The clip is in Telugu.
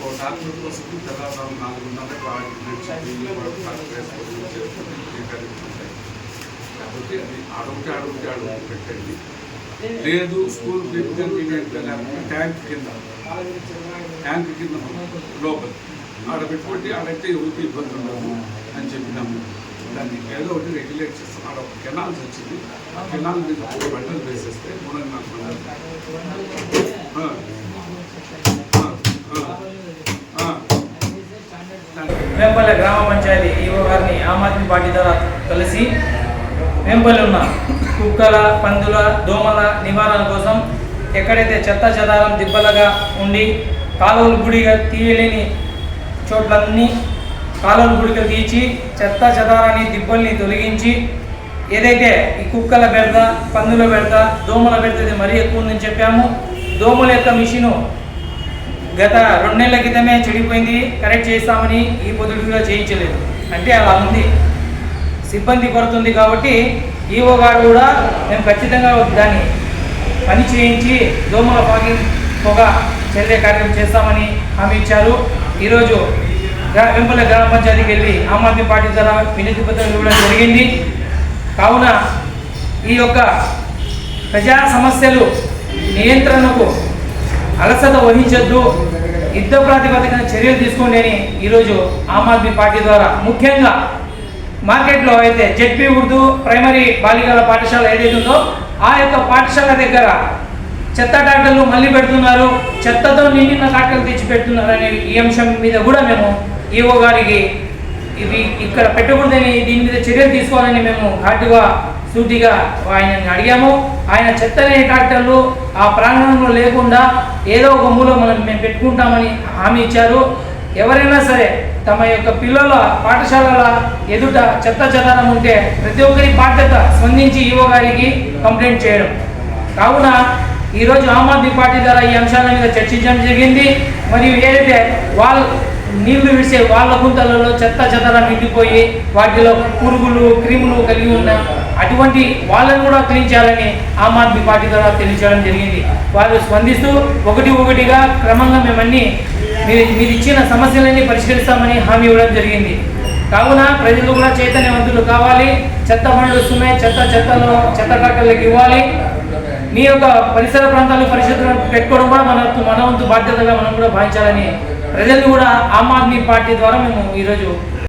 ఓ డాక్టర్ కోసం తెల్లవారు నాలుగున్నర ఆరు నుంచి ఢిల్లీ వరకు డాక్టర్ వేసుకొని వచ్చి కాబట్టి అది అడొకటి అడొకటి అడుగు పెట్టండి లేదు స్కూల్ కన్వీనియంట్ ట్యాంక్ కింద. ట్యాంక్ కింద లోపల. ఆడ పెట్టుకుంటే ఆడైతే ఎవరికి ఇబ్బంది ఉండదు అని చెప్పినాము. దాన్ని ఏదో ఒకటి రెగ్యులేట్ చేస్తాం. ఆడ ఒక కెనాల్స్ వచ్చింది. ఆ కెనాల్ మీద ఒక బట్టలు వేసేస్తే మూడు నాలుగు మండలు ఆ. ఆ. ఆ. ఆ. వేంపల్లె గ్రామ పంచాయతీ ఈవో గారిని ఆమ్ ఆద్మీ పార్టీ ద్వారా కలిసి వేంపల్లి ఉన్న కుక్కల పందుల దోమల నివారణ కోసం ఎక్కడైతే చెత్త చెదారం దిబ్బలుగా ఉండి కాలువలు గుడిగా తీయలేని చోట్లన్నీ కాలువలు గుడిగా తీర్చి చెత్త చెదారాన్ని దిబ్బల్ని తొలగించి ఏదైతే ఈ కుక్కల బెడద పందుల బెడద దోమల బెడద మరీ ఎక్కువ ఉందని చెప్పాము. దోమల యొక్క మిషను గత రెండు నెలల క్రితమే చెడిపోయింది. కరెక్ట్ చేస్తామని ఈ పొద్దుడుగా చేయించలేదు. అంటే అలా ఉంది. సిబ్బంది కొరతుంది కాబట్టి ఈఓ గారు కూడా మేము ఖచ్చితంగా దాన్ని పని చేయించి దోమల పాకి పొగ చల్లే కార్యక్రమం చేస్తామని హామీ ఇచ్చారు. ఈరోజు గ్రా- గ్రామ పంచాయతీకి వెళ్ళి ఆమ్ ఆద్మీ పార్టీ ద్వారా వినతి పత్రం ఇవ్వడం జరిగింది. కావున ఈ యొక్క ప్రజా సమస్యలు నియంత్రణకు అలసత వహించొద్దు. యుద్ధ ప్రాతిపదికన చర్యలు తీసుకోండి అని ఈరోజు ఆమ్ ఆద్మీ పార్టీ ద్వారా ముఖ్యంగా మార్కెట్లో అయితే జెడ్పీ ఉర్దూ ప్రైమరీ బాలికల పాఠశాల ఏదైతే ఉందో ఆ యొక్క పాఠశాల దగ్గర చెత్త టాక్టర్లు మళ్ళీ పెడుతున్నారు. చెత్తతో నిండిన టాక్టర్లు తెచ్చి పెడుతున్నారు అనే ఈ అంశం మీద కూడా మేము ఈఓ గారికి ఇవి ఇక్కడ పెట్టకూడదని దీని మీద చర్యలు తీసుకోవాలని మేము ఘాటుగా సూటిగా ఆయనని అడిగాము. ఆయన చెత్తనే ట్రాక్టర్లు ఆ ప్రాంగణంలో లేకుండా ఏదో ఒక మూల మనం మేము పెట్టుకుంటామని హామీ ఇచ్చారు. ఎవరైనా సరే తమ యొక్క పిల్లల పాఠశాలల ఎదుట చెత్త చెదారం ఉంటే ప్రతి ఒక్కరి బాధ్యత స్పందించి ఈవో గారికి కంప్లైంట్ చేయడం. కావున ఈరోజు ఆమ్ ఆద్మీ పార్టీ ద్వారా ఈ అంశాల మీద చర్చించడం జరిగింది. మరియు ఏదైతే వాళ్ళ నీళ్ళు విడిసే వాళ్ళ గుంతలలో చెత్త చెదారం నిండిపోయి వాటిలో పురుగులు క్రిములు కలిగి ఉన్న అటువంటి వాళ్ళని కూడా క్లీన్ చేయాలని ఆమ్ ఆద్మీ పార్టీ ద్వారా తెలియజేయడం జరిగింది. వారు స్పందిస్తూ ఒకటి ఒకటిగా క్రమంగా మేమన్నీ మీరు మీరు ఇచ్చిన సమస్యలన్నీ పరిష్కరిస్తామని హామీ ఇవ్వడం జరిగింది. కావున ప్రజలు కూడా చైతన్యవంతులు కావాలి. చెత్త బండ్లు వస్తున్నాయి. చెత్త చెత్తలో చెత్త కట్టలకు ఇవ్వాలి. మీ యొక్క పరిసర ప్రాంతాలు పరిశుభ్రం పెట్టుకోవడం కూడా మన మన వంతు బాధ్యతగా మనం కూడా భావించాలని ప్రజలు కూడా ఆమ్ ఆద్మీ పార్టీ ద్వారా మేము ఈరోజు